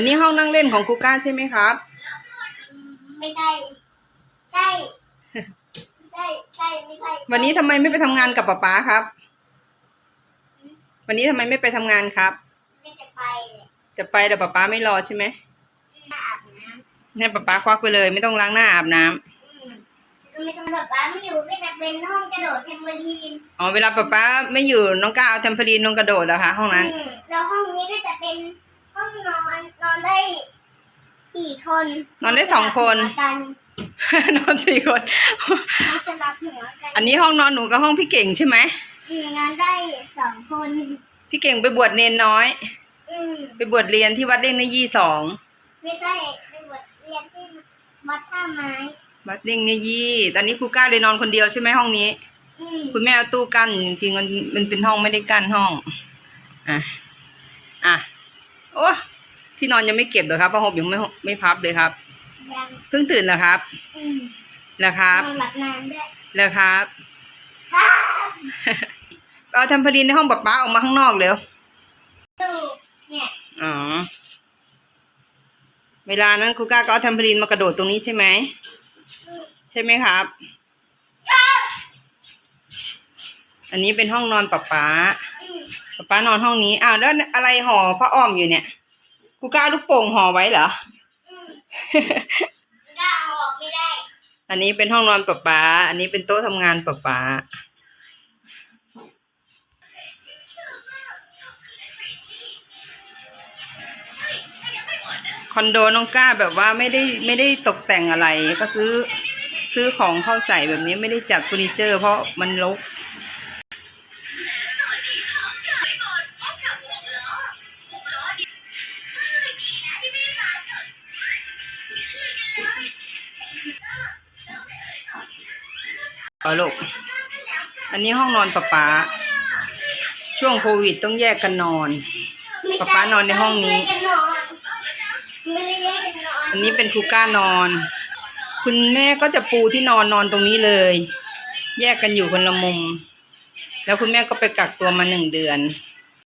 อันนี้ห้องนั่งเล่นของครูก้าใช่ไหมครับ ไม่ใช่ ใช่ใช่ใช่ไม่ใช่วันนี้ทำไมไม่ไปทำงานกับป๊าป๊าครับ วันนี้ทำไมไม่ไปทำงานครับ ไม่จะไปเลยจะไปแต่ป๊าป๊าไม่รอใช่ไหมอาบน้ให้ป๊าป๊าควักไปเลย ไม่ต้องล้างหน้าอาบน้ำำอืมไม่ต้องแบบว่าไม่อยู่ก็จะเป็นห้องกระโดดเทมเบอรีนอ๋อเวลาป๊าป๊าไม่อยู่น้องก้าวเอาแทมเพลีนลงกระโดดเหรอคะห้องนั้น อืมแล้วห้องนี้ก็จะเป็น ห้องนอนนอนได้สี่คนนอนได้สองคนหัวกันนอนสี่คน เขาจะรับหัวกันอันนี้ห้องนอนหนูกับห้องพี่เก่งใช่ไหม อืมนอนได้สองคน พี่เก่งไปบวชเนนน้อย อืมไปบวชเรียนที่วัดเล่งในยี่สอง ไม่ใช่ไปบทเรียนที่วัดท่าไม้ วัดเล่งในยี่ ตอนนี้ครูก้าเลยนอนคนเดียวใช่ไหมห้องนี้ อืมคุณแม่เอาตู้กั้นจริงๆมันมันเป็นห้องไม่ได้กั้นห้อง อะ อะโอ้ ที่นอนยังไม่เก็บเลยครับผ้าห่มยังไม่ไม่พับเลยครับ ยังเพิ่งตื่นเหรอครับอืมเหรอครับนอนหลับนานด้วยเหรอครับครับเอาแทมเพลีนในห้องป๊าป๊าออกมาข้างนอกเร็วตู้เนี่ยอ๋อเวลานั้นครูก้าก็เอาแทมเพลีนมากระโดดตรงนี้ใช่ไหมอืมใช่ไหมครับ อันนี้เป็นห้องนอนป๊าป๊าอืมป๊าป๊านอนห้องนี้อ้าวแล้วอะไรห่อผ้าอ้อมอยู่เนี่ย ครูกล้าลูกโป่งห่อไว้เหรออืมก็เอาออกไม่ได้ อันนี้เป็นห้องนอนป๊าป๊า อันนี้เป็นโต๊ะทำงานป๊าป๊า คอนโดน้องก้าแบบว่าไม่ได้ไม่ได้ตกแต่งอะไร ก็ซื้อซื้อของเข้าใส่แบบนี้ไม่ได้จัดเฟอร์นิเจอร์ เพราะมันรก เอาลูก อันนี้ห้องนอนป๊าป๊า ช่วงโควิดต้องแยกกันนอนไม่ป๊าใช่ป๊านอนในห้องนี้ไม่ได้นอนไม่ได้แยกกันนอนอันนี้เป็นครูก้านอน คุณแม่ก็จะปูที่นอนนอนตรงนี้เลย แยกกันอยู่คนละมุม แล้วคุณแม่ก็ไปกักตัวมาหนึ่งเดือนอ